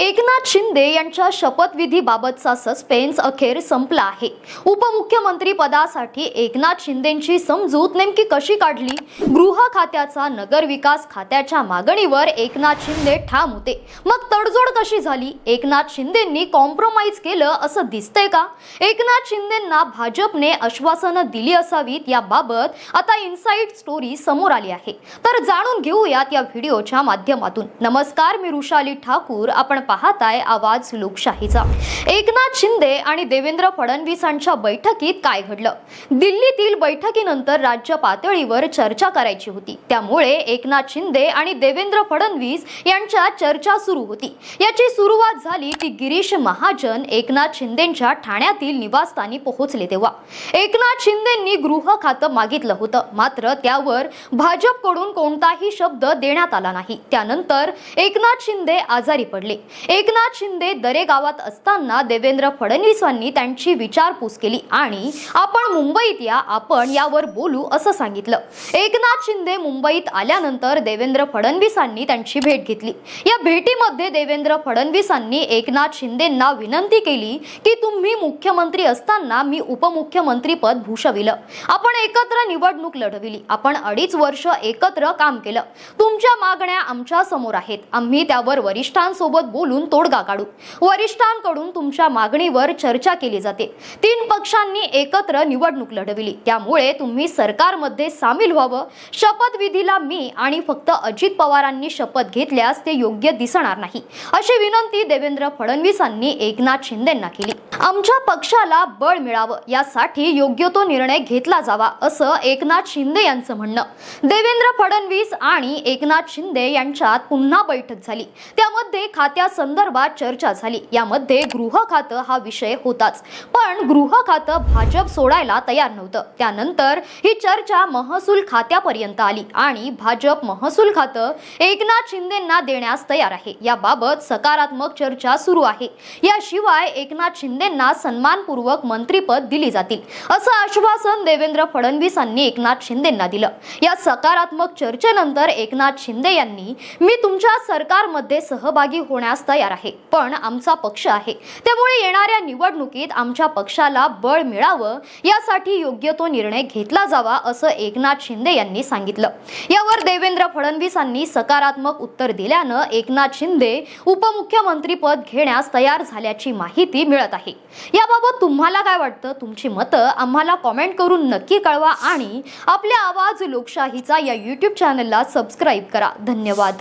एकनाथ शिंदे यांच्या शपथविधीबाबतचा सस्पेन्स अखेर संपला आहे. उपमुख्यमंत्री पदासाठी एकनाथ शिंदेंची समजूत नेमकी कशी काढली? गृह खात्याचा नगरविकास खात्याच्या मागणीवर एकनाथ शिंदे ठाम होते. मग तडजोड कशी झाली? एकनाथ शिंदेंनी कॉम्प्रोमाइज केलं असं दिसतंय का? एकनाथ शिंदेंना भाजपने आश्वासनं दिली असावीत याबाबत आता इनसाइड स्टोरी समोर आली आहे. तर जाणून घेऊयात या व्हिडिओच्या माध्यमातून. नमस्कार मी रुशाली ठाकूर. आपण पाहताय आवाज लोकशाहीचा. एकनाथ शिंदे आणि देवेंद्र फडणवीसांच्या बैठकीत काय घडलं? दिल्लीतील बैठकीनंतर राज्य पातळीवर चर्चा करायची होती. त्यामुळे एकनाथ शिंदे आणि देवेंद्र फडणवीस यांच्या चर्चा सुरू होती. याची सुरुवात झाली ती गिरीश महाजन एकनाथ शिंदेंच्या ठाण्यातील निवासस्थानी पोहोचले तेव्हा. एकनाथ शिंदेंनी गृह खातं मागितलं होतं. मात्र त्यावर भाजपकडून कोणताही शब्द देण्यात आला नाही. त्यानंतर एकनाथ शिंदे आजारी पडले. एकनाथ शिंदे दरे गावात असताना देवेंद्र फडणवीसांनी त्यांची विचारपूस केली आणि आपण मुंबईत या आपण यावर बोलू असं सांगितलं. एकनाथ शिंदे मुंबईत आल्यानंतर देवेंद्र फडणवीसांनी त्यांची भेट घेतली. या भेटीमध्ये देवेंद्र फडणवीसांनी एकनाथ शिंदेंना विनंती केली की तुम्ही मुख्यमंत्री असताना मी उपमुख्यमंत्री पद भूषविलं. आपण एकत्र निवडणूक लढविली. आपण अडीच वर्ष एकत्र काम केलं. तुमच्या मागण्या आमच्यासमोर आहेत. आम्ही त्यावर वरिष्ठांसोबत बोलून तोडगा काढू वरिष्ठांकडून तुमच्या मागणीवर चर्चा केली जाते. तीन पक्षांनी एकत्र निवडणूक लढविली. त्यामुळे तुम्ही सरकारमध्ये सामील व्हावं. शपथविधीला मी आणि फक्त अजित पवारांनी शपथ घेतल्यास ते योग्य दिसणार नाही. अशी विनंती देवेंद्र फडणवीसांनी एकनाथ शिंदेंना केली. आमच्या पक्षाला बळ मिळावं. यासाठी योग्य तो निर्णय घेतला जावा असं एकनाथ शिंदे यांचं म्हणणं. देवेंद्र फडणवीस आणि एकनाथ शिंदे यांच्यात पुन्हा बैठक झाली. त्यामध्ये संदर्भात चर्चा झाली. यामध्ये गृह खातं हा विषय होताच. पण गृह खातं भाजप सोडायला तयार नव्हतं. त्यानंतर ही चर्चा महसूल खात्यापर्यंत आली आणि भाजप महसूल खातं एकनाथ शिंदेंना देण्यास तयार आहे. याबाबत सकारात्मक चर्चा सुरू आहे. याशिवाय एकनाथ शिंदेंना सन्मानपूर्वक मंत्रीपद दिली जातील. असं आश्वासन देवेंद्र फडणवीसांनी एकनाथ शिंदेंना दिलं. या सकारात्मक चर्चेनंतर एकनाथ शिंदे यांनी मी तुमच्या सरकारमध्ये सहभागी होण्यास तयार आहे. पण आमचा पक्ष आहे. त्यामुळे येणाऱ्या निवडणुकीत आमच्या पक्षाला बळ मिळावं यासाठी योग्य तो निर्णय घेतला जावा असं एकनाथ शिंदे यांनी सांगितलं. यावर देवेंद्र फडणवीसांनी सकारात्मक उत्तर दिल्यानं एकनाथ शिंदे उपमुख्यमंत्रीपद घेण्यास तयार झाल्याची माहिती मिळत आहे. याबाबत तुम्हाला काय वाटतं? तुमची मतं आम्हाला कॉमेंट करून नक्की कळवा आणि आपल्या आवाज लोकशाहीचा या यूट्यूब चॅनलला सबस्क्राईब करा. धन्यवाद.